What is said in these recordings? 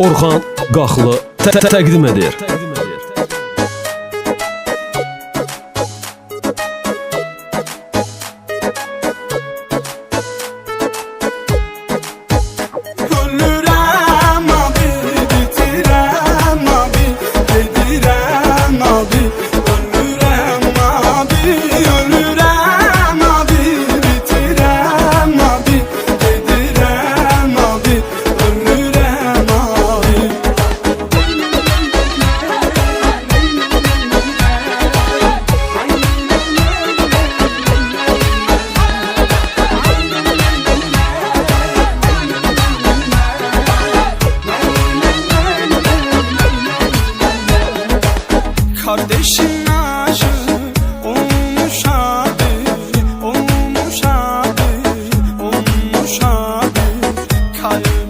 Orxan Qaxlı tə- tə- təqdim edir. Kardeşin olmuş abi Olmuş abi Olmuş abi. Kalbim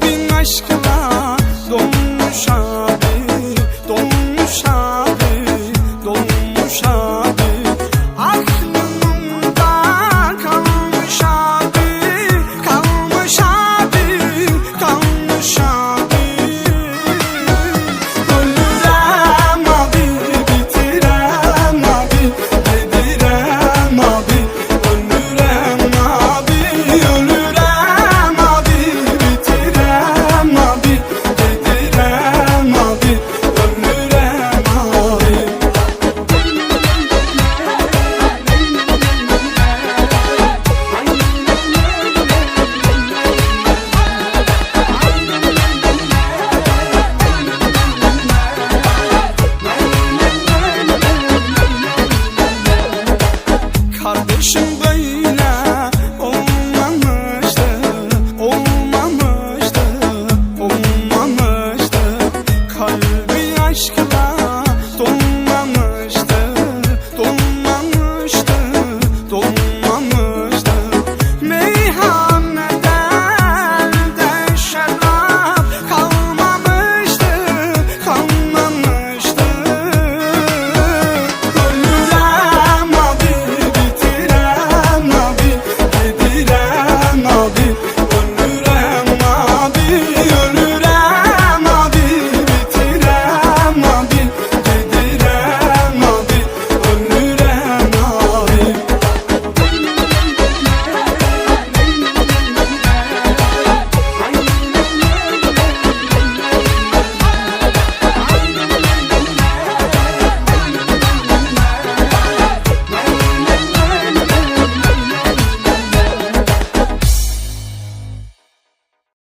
kalbi aşkı